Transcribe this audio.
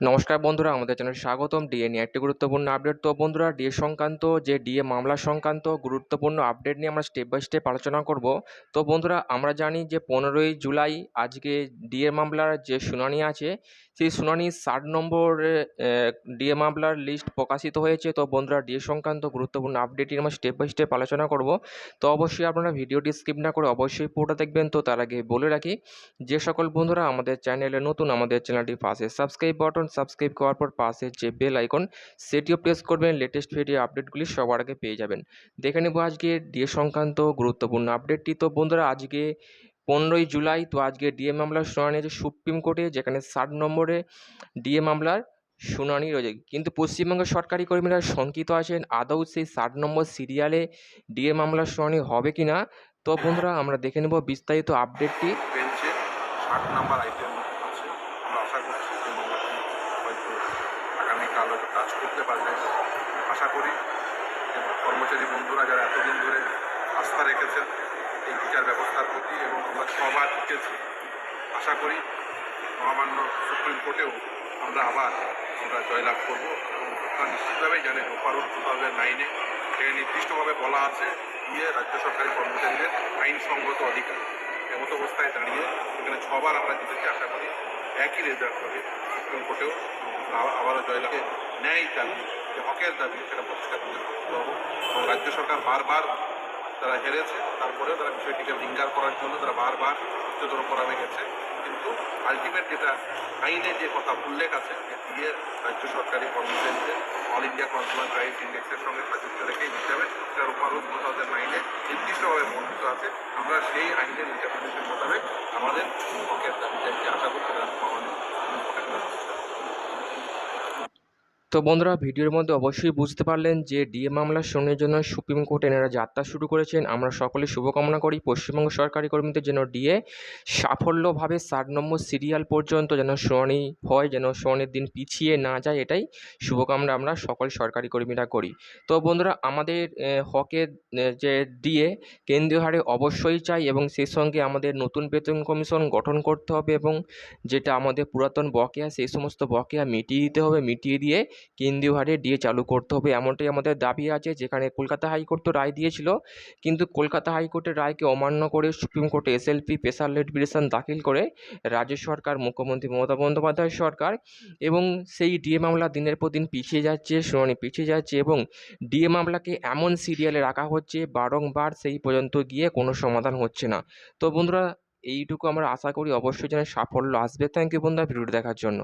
নমস্কার বন্ধুরা, আমাদের চ্যানেল স্বাগতম। ডিএ নিয়ে একটি গুরুত্বপূর্ণ আপডেট তো বন্ধুরা ডিএ সংক্রান্ত যে ডিএ মামলা সংক্রান্ত গুরুত্বপূর্ণ আপডেট নিয়ে আমরা স্টেপ বাই স্টেপ আলোচনা করব। তো বন্ধুরা, আমরা জানি যে পনেরোই জুলাই আজকে ডিএ মামলার যে শুনানি আছে, সেই শুনানি ষাট নম্বরে ডিএ মামলার লিস্ট প্রকাশিত হয়েছে। তো বন্ধুরা ডিএ সংক্রান্ত গুরুত্বপূর্ণ আপডেট নিয়ে আমরা স্টেপ বাই স্টেপ আলোচনা করব। তো অবশ্যই আপনারা ভিডিওটি স্কিপ না করে অবশ্যই পুরোটা দেখবেন। তো তার আগে বলে রাখি, যে সকল বন্ধুরা আমাদের চ্যানেলে নতুন, আমাদের চ্যানেলটি পাশে সাবস্ক্রাইব বাটন সাবস্ক্রাইব করার পর পাশে যে বেল আইকন সেটিও প্রেস করবেন। লেটেস্ট ভিডিও আপডেটগুলি সবার আগে পেয়ে যাবেন। দেখে নেব আজকে ডিএ সংক্রান্ত গুরুত্বপূর্ণ আপডেটটি তো বন্ধুরা, আজকে পনেরোই জুলাই, তো আজকে ডিএ মামলার শুনানি আছে সুপ্রিম কোর্টে, যেখানে ষাট নম্বরে ডিএ মামলার শুনানি রয়েছে। কিন্তু পশ্চিমবঙ্গের সরকারি কর্মীরা শঙ্কিত আছেন, আদৌ সেই ষাট নম্বর সিরিয়ালে ডিএ মামলার শুনানি হবে কি না তো বন্ধুরা, আমরা দেখে নেব বিস্তারিত আপডেটটি ষাট নম্বর আইটেম আছে আমরা আশা করছি যে মামলাটি হয়তো হয়তো কাজ করতে পারবে। আশা করি কর্মচারী বন্ধুরা যারা এতদিন ধরে আস্থা রেখেছেন, এই বিচার ব্যবস্থার প্রতি এবং আমরা ছবার জিতেছি আশা করি মহামান্য সুপ্রিম কোর্টেও আমরা আবার আমরা জয়লাভ করব এবং নিশ্চিতভাবেই জানেন, ওপারোল টু থাউজেন্ড নাইনে সেখানে নির্দিষ্টভাবে বলা আছে ইয়ে রাজ্য সরকারি কর্মচারীদের আইনসঙ্গত অধিকার। এমতো অবস্থায় দাঁড়িয়ে এখানে ছবার আমরা জিতেছি, আশা করি একই রেজাল্ট হবে সুপ্রিম কোর্টেও। আবারও জয়লাভে ন্যায় দাবি, যে হকের দাবি, সেটা প্রতিষ্ঠা করতে এবং রাজ্য সরকার বারবার তারা হেরেছে, তারপরেও তারা বিষয়টিকে লিঙ্গার করার জন্য তারা বারবার উচ্চতর করাবে গেছে। কিন্তু আলটিমেট যেটা আইনে যে কথা উল্লেখ আছে, যে দিয়ে রাজ্য সরকারি কর্মচারীদের অল ইন্ডিয়া কনজিউমার রাইটস ইন্ডেক্সের সঙ্গে সংযুক্ত রেখে দিতে হবে। সেটার উপরও টু থাউজেন্ড নাইনে নির্দিষ্টভাবে বর্ণিত আছে। আমরা সেই আইনের ইন্টারপ্রিটেশন মোতাবেক আমাদের হকের দাবিটাকে আশা করতে তো বন্ধুরা, ভিডিওর মধ্যে অবশ্যই বুঝতে পারলেন যে ডিএ মামলার শুনানির জন্য সুপ্রিম কোর্টে এনারা যাত্রা শুরু করেছেন। আমরা সকলে শুভকামনা করি। পশ্চিমবঙ্গ সরকারি কর্মীদের যেন ডিএ সাফল্যভাবে ষাট নম্বর সিরিয়াল পর্যন্ত যেন শুনানি হয়, যেন শুনানির দিন পিছিয়ে না যায়, এটাই শুভকামনা আমরা সকল সরকারি কর্মীরা করি। তো বন্ধুরা, আমাদের হকের যে ডিএ, কেন্দ্রীয় হারে অবশ্যই চাই এবং সেই সঙ্গে আমাদের নতুন বেতন কমিশন গঠন করতে হবে এবং যেটা আমাদের পুরাতন বকেয়া, সেই সমস্ত বকেয়া মিটিয়ে দিতে হবে, মিটিয়ে দিয়ে কেন্দ্রীয় হারে ডিএ চালু করতে হবে। এমনটাই আমাদের দাবি আছে, যেখানে কলকাতা হাইকোর্ট তো রায় দিয়েছিল। কিন্তু কলকাতা হাইকোর্টের রায়কে অমান্য করে সুপ্রিম কোর্টে এসএলপি স্পেশাল লিটিগেশন দাখিল করে রাজ্য সরকার, মুখ্যমন্ত্রী মমতা বন্দ্যোপাধ্যায় সরকার এবং সেই ডিএ মামলা দিনের পর দিন পিছিয়ে যাচ্ছে, শুনানি পিছিয়ে যাচ্ছে এবং ডিএ মামলাকে এমন সিরিয়ালে রাখা হচ্ছে, বারংবার সেই পর্যন্ত গিয়ে কোনো সমাধান হচ্ছে না। তো বন্ধুরা, এইটুকু আমরা আশা করি, অবশ্যই যেন সাফল্য আসবে। থ্যাংক ইউ বন্ধুরা, ভিডিওটি দেখার জন্য।